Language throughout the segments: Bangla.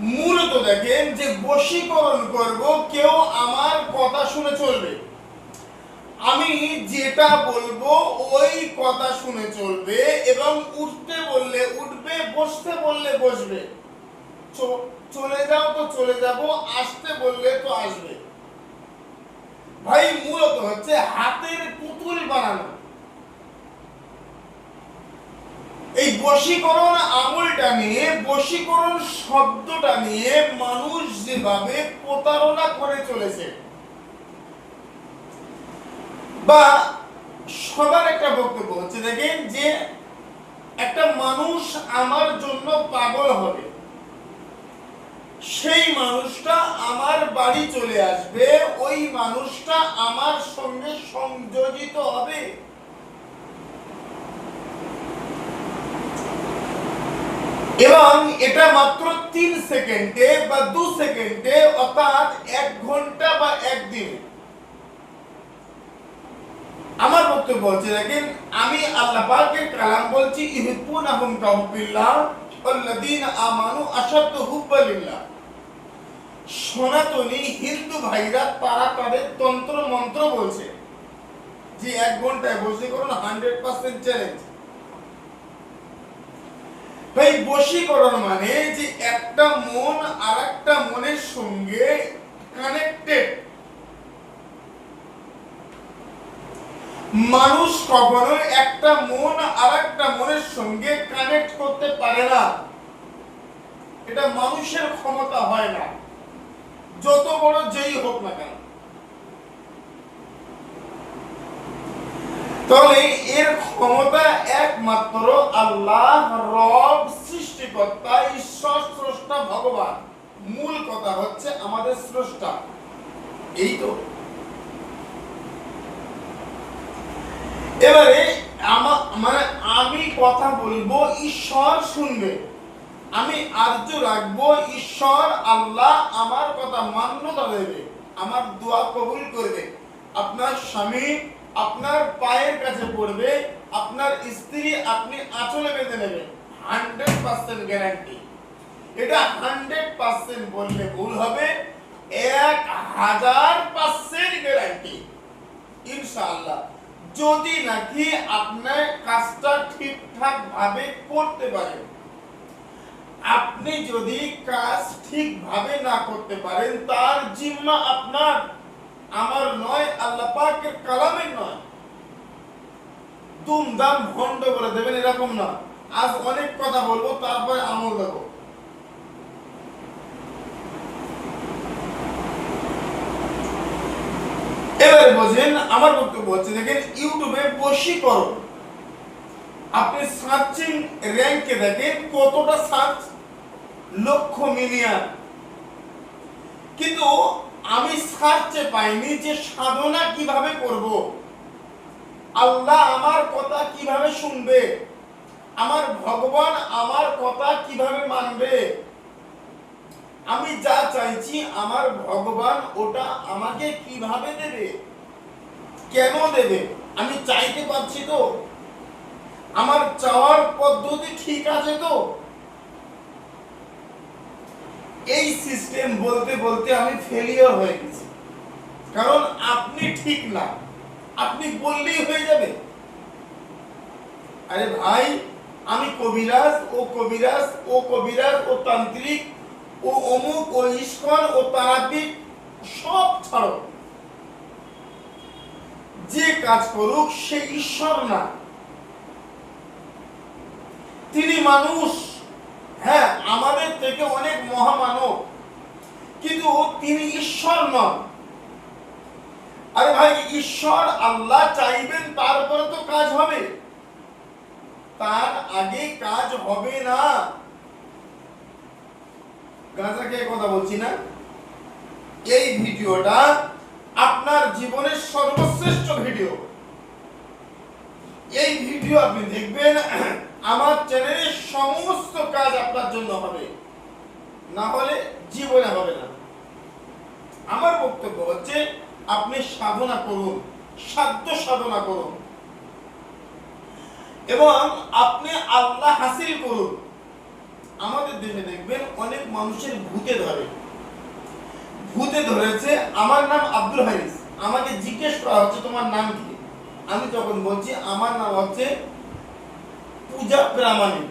মূলত দেখেন যে বশীকরণ করব, কেউ আমার কথা শুনে চলবে। আমি যেটা বলব, ওই কথা শুনে চলবে এবং উঠতে বললে উঠবে, বসতে বললে বসবে। চলে যাও তো চলে যাব, আসতে বললে তো আসবে। ভাই, মূলত হচ্ছে হাতের পুতুল বানানো। এই বশীকরণ আমলটা নিয়ে, বশীকরণ শব্দটা নিয়ে মানুষ যেভাবে প্রতারণা করে চলেছে, বা সবার একটা বক্তব্য হচ্ছে, দেখেন যে একটা মানুষ আমার জন্য পাগল হবে, সেই মানুষটা আমার বাড়ি চলে আসবে, ওই মানুষটা আমার সঙ্গে সংযোজিত হবে। এবং এটা মাত্র তিন সেকেন্ডে বা দু সেকেন্ডে, অর্থাৎ এক ঘণ্টা বা একদিন আমার বক্তব্য হচ্ছে, দেখেন, আমি আল্লাহ কালাম বলছি ওয়াল্লাযীনা আমানু হুব্বালিল্লাহ। সনাতনী হিন্দু ভাইরা, তারা তাদের তন্ত্র মন্ত্র বলছে যে, এক ঘন্টায় বসে করুন হান্ড্রেড পার্সেন্ট চ্যালেঞ্জ ভাই, বশীকরণ মানে যে একটা মন আর একটা মনের সঙ্গে কানেক্টেড মানুষ কখনো একটা মন আর একটা মনের সঙ্গে কানেক্ট করতে পারে না। এটা মানুষের ক্ষমতা হয় না। যত বড় যেই হোক না কেন। তাহলে এর ক্ষমতা একমাত্র আল্লাহ রব, সৃষ্টিকর্তা, ঈশ্বর, স্রষ্টা, ভগবান। মূল কথা হচ্ছে আমাদের স্রষ্টা। এই তো। এবারে আমা মানে আমি কথা বলব, ঈশ্বর শুনবে। আমি আর্য রাখব, ঈশ্বর, আল্লাহ আমার কথা মান্যতা দেবে, আমার দোয়া কবুল করবে। আপনার স্বামী আপনার পায়ের কাছে পড়বে, আপনার স্ত্রী আপনি আঁচলে বেঁধে নেবেন হান্ড্রেড পার্সেন্ট গ্যারান্টি। এটা হান্ড্রেড পার্সেন্ট বললে ভুল হবে, এক হাজার পার্সেন্ট গ্যারান্টি। ইনশাআল্লাহ। যদি নাকি আপনার কাজটা ঠিকঠাক ভাবে করতে পারেন, আপনি যদি কাজ ঠিকভাবে না করতে পারেন, তার জিম্মা আপনার। আমার নয়, আল্লাহ পাকের কালামের নয়। দুমদাম ভণ্ড বলে দেবেন, এরকম না। আজ অনেক কথা বলব, তারপরে আমল দেবো। এবারে বোঝেন, আমার বক্তব্য হচ্ছে, দেখেন, ইউটিউবে বশীকরণ। আপনি সার্চিং র্যাঙ্কে দেখেন, কতটা সার্চ লক্ষ মিলিয়ন। কিন্তু আমি সার্চে পাইনি যে সাধনা কীভাবে করব। আল্লাহ আমার কথা কীভাবে শুনবে? আমার ভগবান আমার কথা কীভাবে মানবে? আমি যা চাইছি আমার ভগবান ওটা আমাকে কীভাবে দেবে? কেন দেবে? আমি চাইতে পারছি তো? আমার চাওয়ার পদ্ধতি ঠিক আছে তো? এই সিস্টেম বলতে বলতে আমি ফেলিওর হয়ে গেছি। কারণ আপনি ঠিক না। আপনি বললেই হয়ে যাবে। আরে ভাই, আমি কবিরাজ, ও কবিরাজ ও কবিরাজ, ও তান্ত্রিক, ও অমুক, ও ইস্কন, ও তারাপীঠ, সব ছাড়ো। যে কাজ করুক, সে ঈশ্বর না। তিনি মানুষ। হ্যাঁ আমাদের থেকে অনেক মহামানব, কিন্তু তিনি ঈশ্বর নন। আরে ভাই, ঈশ্বর আল্লাহ চাইবেন, তারপরে তো কাজ হবে। তার আগে কাজ হবে না। গাঁজাকে কথা বলছি না। এই ভিডিওটা আপনার জীবনের সর্বশ্রেষ্ঠ ভিডিও। এই ভিডিও আপনি দেখবেন আমার চ্যানেলের সমস্ত কাজ আপনার জন্য হবে। না হলে জীবনে হবে না। আমার বক্তব্য হচ্ছে, আপনি সাধনা করুন, সাধ্য সাধনা করুন। এবং আপনি আল্লাহ হাসিল করুন। আমাদের দেশে দেখবেন অনেক মানুষের ভূতে ধরে। ভূতে ধরেছে, আমার নাম আব্দুল হারিস। আমাকে জিজ্ঞেস করা হচ্ছে, তোমার নাম কি? আমি তখন বলছি, আমার নাম হচ্ছে পূজা প্রামাণিক।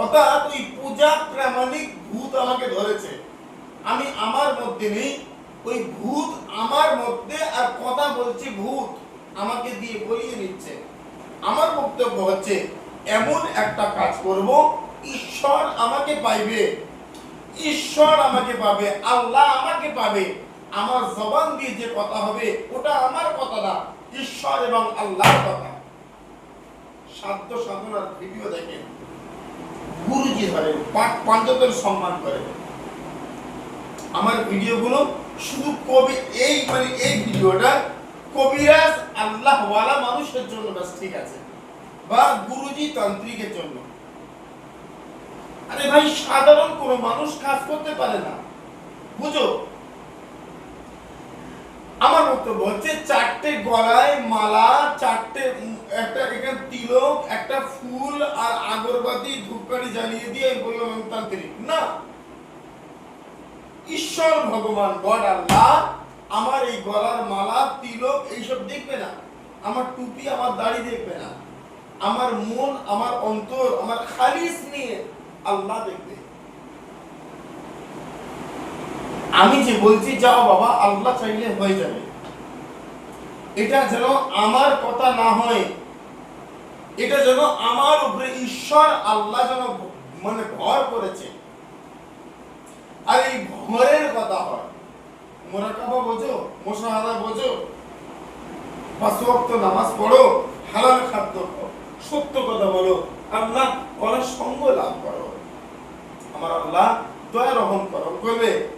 অর্থাৎ ওই পূজা প্রামাণিক ভূত আমাকে ধরেছে। আমি আমার মধ্যে নেই, ওই ভূত আমার মধ্যে আর কথা বলছি ভূত আমাকে দিয়ে বলিয়ে নিচ্ছে আমার বক্তব্য হচ্ছে, এমন একটা কাজ করব, ঈশ্বর আমাকে পাইবে। ঈশ্বর আমাকে পাবে, আল্লাহ আমাকে পাবে। আমার জবান দিয়ে যে কথা হবে, ওটা আমার কথা না, ঈশ্বর এবং আল্লাহর কথা। সাধ্য সাধনার ভিডিও দেখেন। গুরুজি ধরে পাঞ্চতের সম্মান করে আমার ভিডিওগুলো শুধু কবি, এই মানে এই ভিডিওটা কবিরাজ আল্লাহ ওয়ালা মানুষের জন্য ব্যাস ঠিক আছে, বা গুরুজি তান্ত্রিকের জন্য। আরে ভাই, সাধারণ কোন মানুষ কাজ করতে পারে না। বুঝো আমার বক্তব্য হচ্ছে চারটে গলায় মালা, চারটে একটা এখানে তিলক, একটা ফুল আর আগরবাতি, ধূপকাঠি জ্বালিয়ে দিয়ে আমি বললাম আমি তান্ত্রিক। না। ঈশ্বর ভগবান, গড আল্লাহ আমার এই গলার মালা, তিলক, এইসব দেখবে না। আমার টুপি, আমার দাড়ি দেখবে না। আমার মন, আমার অন্তর, আমার খালিস নিয়ে আল্লাহ দেখবে। আমি যে বলছি যাও বাবা, আল্লাহ চাইলে হয়ে যাবে। এটা যেন আমার কথা না হয়। এটা যেন আমার উপরে ঈশ্বর, আল্লাহ যেন মানে ভর করেছে। আর এই ভরের কথা হয়। মোরাকাবা বোঝো, মোশাহাদা বোঝো। পাঁচ নামাজ পড়ো, হালাল খাদ্য সত্য কথা বলো। আল্লাহ বলার সঙ্গ লাভ করো। আমার আল্লাহ দয়া রহম করো। করবে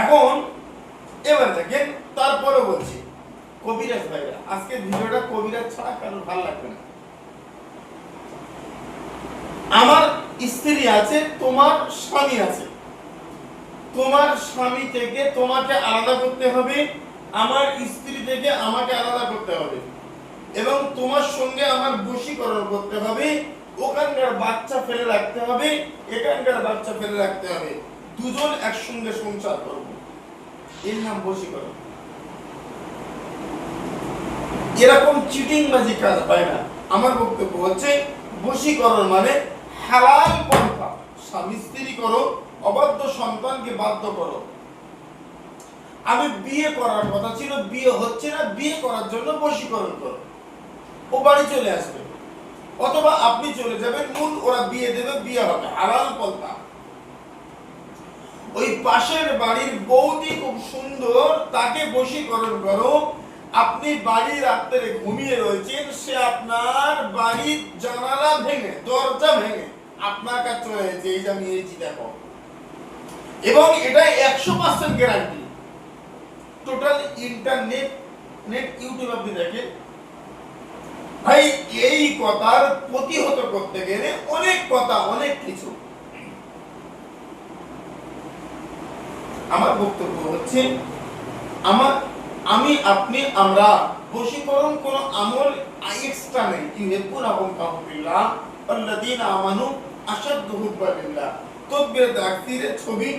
এখন, এবার দেখেন তারপরে বলছি, কবিরাজ ভাইরা, আজকে ভিডিওটা কবিরাজ ছাড়া কারোর ভালো লাগবে না। আমার স্ত্রী আছে, তোমার স্বামী আছে। তোমার স্বামী থেকে তোমাকে আলাদা করতে হবে, আমার স্ত্রী থেকে আমাকে আলাদা করতে হবে। এবং তোমার সঙ্গে আমার বশীকরণ করতে হবে, ওখানকার বাচ্চা ফেলে রাখতে হবে, এখানকার বাচ্চা ফেলে রাখতে হবে। দুজন একসঙ্গে সংসার করব এর নাম বশীকরণ এরকম চিটিং বাজি কাজ হয় না, আমার বক্তব্য হচ্ছে, বশীকরণ মানে হালাল পন্থা। স্বামী স্ত্রী করো, অবাধ্য সন্তানকে বাধ্য করো। আমি বিয়ে করার কথা ছিল, বিয়ে হচ্ছে না, বিয়ে করার জন্য বশীকরণ করো। ও বাড়ি চলে আসবে। অথবা আপনি চলে যাবেন, মূল ওরা বিয়ে দেবে, বিয়ে হবে। হালাল পন্থা। ওই পাশের বাড়ির বৌদি খুব সুন্দর, তাকে বশীকরণ করো। আপনি বাড়ি রাত্রে ঘুমিয়ে রয়েছেন, সে আপনার বাড়ির জানালা ভেঙে, দরজা ভেঙে আপনার কাছে এসেছে এই যে আমি এইছি দেখো। এবং এটা একশো percent guarantee total internet net YouTube আপনি দেখেন। ভাই, এই কথার প্রতিহত করতে গেলে অনেক কথা, অনেক কিছু। আমার বক্তব্য হচ্ছে, আমার, আমি, আপনি, আমরা, বশীকরণ কোন আমল এক্সট্রা নেই। ইউহিব্বুনাহুম কাহুবিল্লাহ আল্লাযীনা আমানু আশাদ্দু হুব্বান লিল্লাহ। তকবীর তাকসীরের ছবি,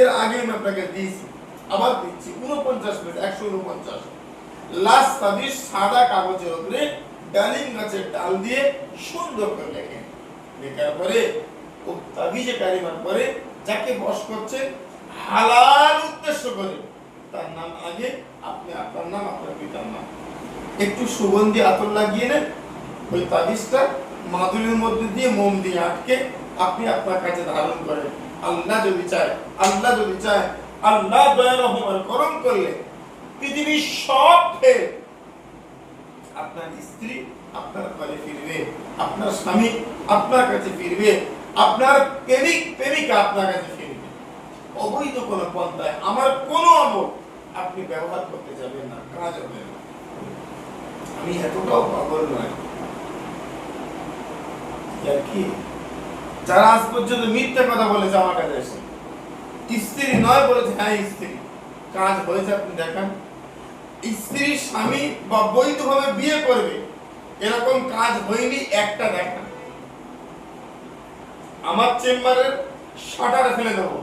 এর আগে আমি আপনাকে দিয়েছি, আবার দিচ্ছি 49 পেজ 149 লাস্ট তাবিজ সাদা কাগজের উপরে ডালিম গাছের ডাল দিয়ে সুন্দর করে লেখেন। লেখার পরে ও তাবিজে কারিমার পরে, যাকে বশ করছেন হালাল উদ্দেশ্য করে। তার নাম আগে, আপনি আপনার নাম, আপনার পিতার নাম। একটু সুগন্ধি আতর লাগিয়ে নেন, ওই তাবিজটা মাদুরের মধ্যে দিয়ে মোম দিয়ে আটকে আপনি আপনার কাছে ধারণ করেন। আল্লাহ যদি চায়, আল্লাহ যদি চায়, আল্লাহ দয়া রহমান করম করলে পৃথিবীর সব ফের আপনার স্ত্রী আপনার ঘরে ফিরবে, আপনার স্বামী আপনার কাছে ফিরবে, আপনার প্রেমিক প্রেমিকা আপনার কাছে অবৈধ কোনো পন্থায় আমার কোনো আমল আপনি ব্যবহার করতে যাবেন না, কাজ হবে না। আমি এতটাও পাগল নয় কি? যারা আজ পর্যন্ত মিথ্যা কথা বলেছে আমার কাছে এসে। স্ত্রী নয় বলেছে হ্যাঁ স্ত্রী। কাজ হয়েছে, আপনি দেখান। স্ত্রী স্বামী বা বৈধভাবে বিয়ে করবে, এরকম কাজ হয়নি, একটা দেখা আমার চেম্বারের শাটার ফেলে দেবো।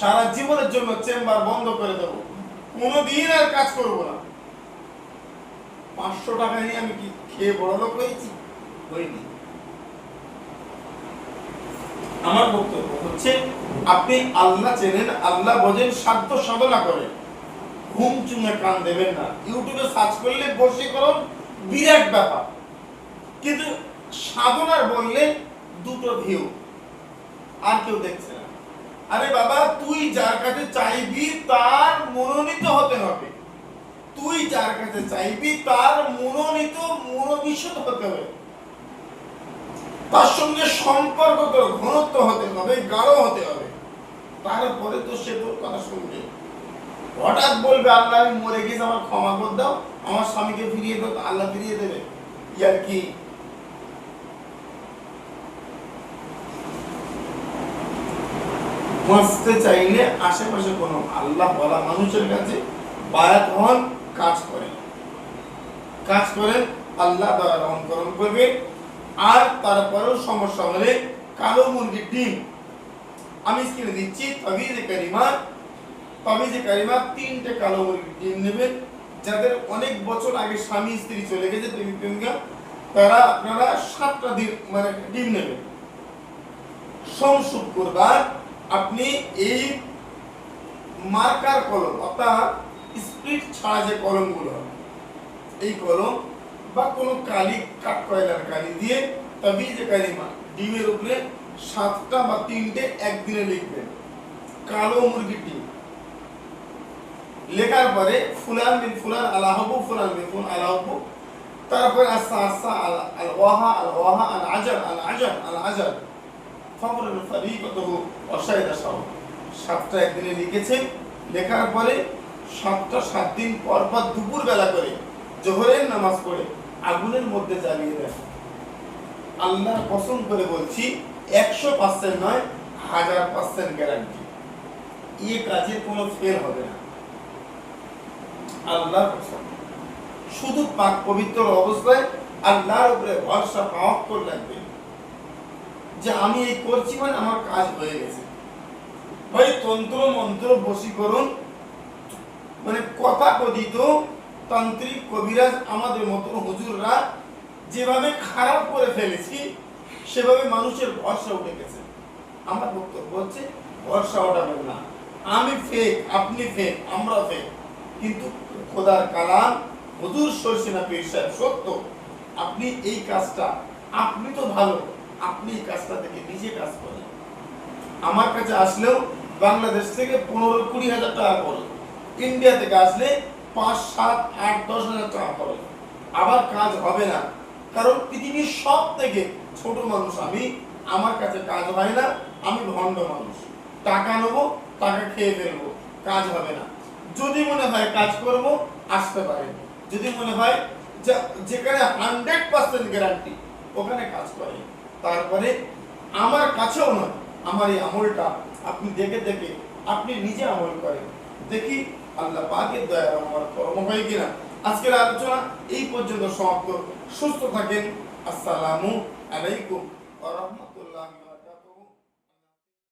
সারা জীবনের জন্য চেম্বার বন্ধ করে দেবো। কোনোদিন আর কাজ করব না। পাঁচশো টাকা নিয়ে আমি কি খেয়ে বড় লোক হয়েছি? হইনি আমার বক্তব্য হচ্ছে, আপনি আল্লাহ চেনেন, আল্লাহ বোঝেন, সাধ্য সাধনা করেন। ঘুম চুমে কান দেবেন না। ইউটিউবে সার্চ করলে বশীকরণ বিরাট ব্যাপার। কিন্তু সাধনার বললে দুটো ভিউ আর কেউ দেখছে আরে বাবা, তুই যার কাছে চাইবি তার মনোনীত হতে হবে। তুই যার কাছে চাইবি তার মনোনীত মনোবিশদ হতে হবে। তার সঙ্গে সম্পর্ক তোর ঘনত্ব হতে হবে, গাঢ় হতে হবে। তারপরে তো সে তোর কথা শুনবে। হঠাৎ বলবে, আল্লাহ, আমি মরে গেছি আমার ক্ষমা করে দাও। আমার স্বামীকে ফিরিয়ে দাও আল্লাহ ফিরিয়ে দেবে। ইয়ার কি? বাঁচতে চাইলে আশেপাশে কোনো আল্লাহ বলা মানুষের কাছে বায়াত হন, কাজ করেন। কাজ করেন, আল্লাহ দ্বারা রহমকরণ করবে। আর তারপরেও সমস্যা হলে কালো মুরগির ডিম। আমি স্ক্রিনে দিচ্ছি, তাবিজে কারিমা। তাবিজে কারিমা তিনটে কালো মুরগির ডিম নেবেন। যাদের অনেক বছর আগে স্বামী স্ত্রী চলে গেছে প্রেমিক প্রেমিকা, তারা আপনারা সাতটা দিন মানে ডিম নেবেন। সোম শুক্রবার আপনি এই মার্কার কলম, অর্থাৎ স্প্রিট ছাড়া যে কলমগুলো এই কলম বা কোনো কালি কাঠ কয়লার কালি দিয়ে তাবিজ কালিমা ডিমের উপরে সাতটা বা তিনটে একদিনে লিখবেন। কালো মুরগির ডিম। লেখার পরে ফুলান বিন ফুলান আলাহবু, ফুলান বিন ফুলান আলাহবু, তারপরে আস্তা আসা আল আল ওয়াহা আল ওয়াহা আল আজার আল আজার আল আজার সাতটা একদিনে লেখার পরে সাতটা সাত দিন পর পর দুপুর বেলা করে জোহরের নামাজ পড়ে আগুনের মধ্যে জ্বালিয়ে আল্লাহ কসম করে বলছি, একশো পার্সেন্ট নয়, হাজার পার্সেন্ট গ্যারান্টি এ কাজে কোনো ফেল হবে না। আল্লাহর কসম। শুধু পাক পবিত্র অবস্থায় আল্লাহর উপরে ভরসা পাওয়াক্কর লাগবে যে আমি এই করছি মানে আমার কাজ হয়ে গেছে। ভাই, তন্ত্র, মন্ত্র, বশীকরণ মানে কথা কথিত, তান্ত্রিক কবিরাজ আমাদের মতো হুজুররা যেভাবে খারাপ করে ফেলেছি, সেভাবে মানুষের ভরসা উঠে গেছে। আমার বক্তব্য হচ্ছে, ভরসা ওঠাবেন না। আমি ফেক আপনি ফেক আমরা ফেক কিন্তু খোদার কালাম, হুজুর সরসিনা পীর সাহেব, সত্য। আপনি এই কাজটা, আপনি তো ভালো। আপনি কাজটা থেকে নিজে কাজ করেন। আমার কাছে আসলেও বাংলাদেশ থেকে পনেরো কুড়ি হাজার টাকা করে ইন্ডিয়া থেকে আসলে পাঁচ, সাত, আট, দশ হাজার টাকা করে আবার কাজ হবে না। কারণ পৃথিবীর সব থেকে ছোট মানুষ আমি, আমার কাছে কাজ হয় না, আমি ভণ্ড মানুষ। টাকা নেব, টাকা খেয়ে ফেলব, কাজ হবে না। যদি মনে হয় কাজ করব, আসতে পারেন। যদি মনে হয় যেখানে হান্ড্রেড পার্সেন্ট গ্যারান্টি ওখানে কাজ করে তারপরে আমার কাছেও নয়। আমার এই আমলটা আপনি দেখে দেখে আপনি নিজে আমল করেন। দেখি আল্লাহ পাকের দয়া আমার কর্ম হয় কিনা। আজকের আলোচনা এই পর্যন্ত সমাপ্ত। সুস্থ থাকেন। আসসালামু আলাইকুম রাহমাতুল্লাহ।